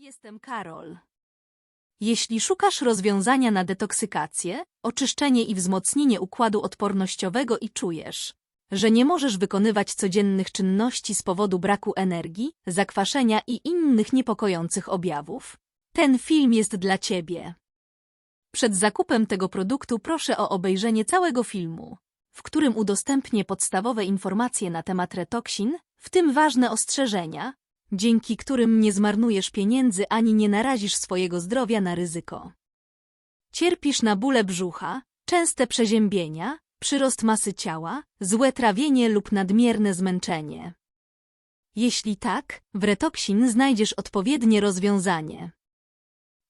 Jestem Karol. Jeśli szukasz rozwiązania na detoksykację, oczyszczenie i wzmocnienie układu odpornościowego i czujesz, że nie możesz wykonywać codziennych czynności z powodu braku energii, zakwaszenia i innych niepokojących objawów, ten film jest dla Ciebie. Przed zakupem tego produktu proszę o obejrzenie całego filmu, w którym udostępnię podstawowe informacje na temat retoksin, w tym ważne ostrzeżenia, dzięki którym nie zmarnujesz pieniędzy ani nie narazisz swojego zdrowia na ryzyko. Cierpisz na bóle brzucha, częste przeziębienia, przyrost masy ciała, złe trawienie lub nadmierne zmęczenie. Jeśli tak, w retoksin znajdziesz odpowiednie rozwiązanie.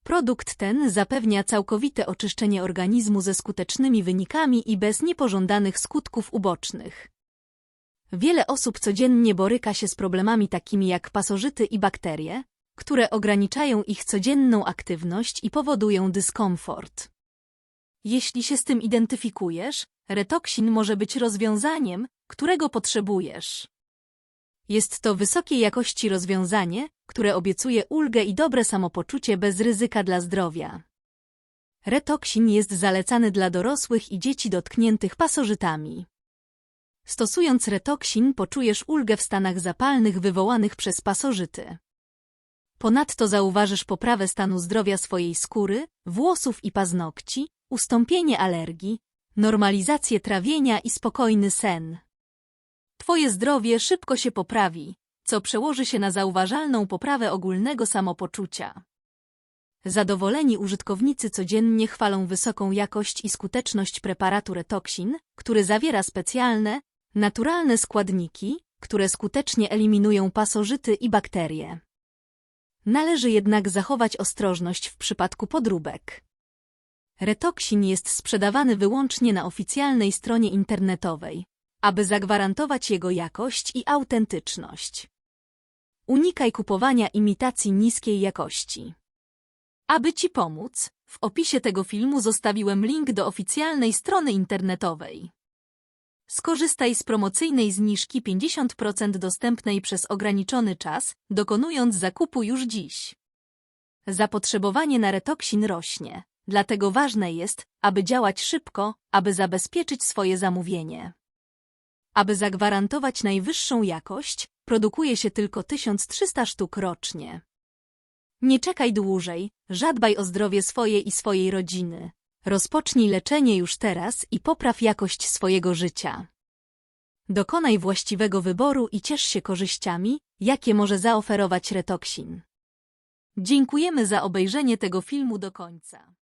Produkt ten zapewnia całkowite oczyszczenie organizmu ze skutecznymi wynikami i bez niepożądanych skutków ubocznych. Wiele osób codziennie boryka się z problemami takimi jak pasożyty i bakterie, które ograniczają ich codzienną aktywność i powodują dyskomfort. Jeśli się z tym identyfikujesz, retoksin może być rozwiązaniem, którego potrzebujesz. Jest to wysokiej jakości rozwiązanie, które obiecuje ulgę i dobre samopoczucie bez ryzyka dla zdrowia. Retoksin jest zalecany dla dorosłych i dzieci dotkniętych pasożytami. Stosując retoksin poczujesz ulgę w stanach zapalnych wywołanych przez pasożyty. Ponadto zauważysz poprawę stanu zdrowia swojej skóry, włosów i paznokci, ustąpienie alergii, normalizację trawienia i spokojny sen. Twoje zdrowie szybko się poprawi, co przełoży się na zauważalną poprawę ogólnego samopoczucia. Zadowoleni użytkownicy codziennie chwalą wysoką jakość i skuteczność preparatu Retoksin, który zawiera specjalne, naturalne składniki, które skutecznie eliminują pasożyty i bakterie. Należy jednak zachować ostrożność w przypadku podróbek. Retoksin jest sprzedawany wyłącznie na oficjalnej stronie internetowej, aby zagwarantować jego jakość i autentyczność. Unikaj kupowania imitacji niskiej jakości. Aby Ci pomóc, w opisie tego filmu zostawiłem link do oficjalnej strony internetowej. Skorzystaj z promocyjnej zniżki 50% dostępnej przez ograniczony czas, dokonując zakupu już dziś. Zapotrzebowanie na retoksin rośnie, dlatego ważne jest, aby działać szybko, aby zabezpieczyć swoje zamówienie. Aby zagwarantować najwyższą jakość, produkuje się tylko 1300 sztuk rocznie. Nie czekaj dłużej, zadbaj o zdrowie swoje i swojej rodziny. Rozpocznij leczenie już teraz i popraw jakość swojego życia. Dokonaj właściwego wyboru i ciesz się korzyściami, jakie może zaoferować retoksin. Dziękujemy za obejrzenie tego filmu do końca.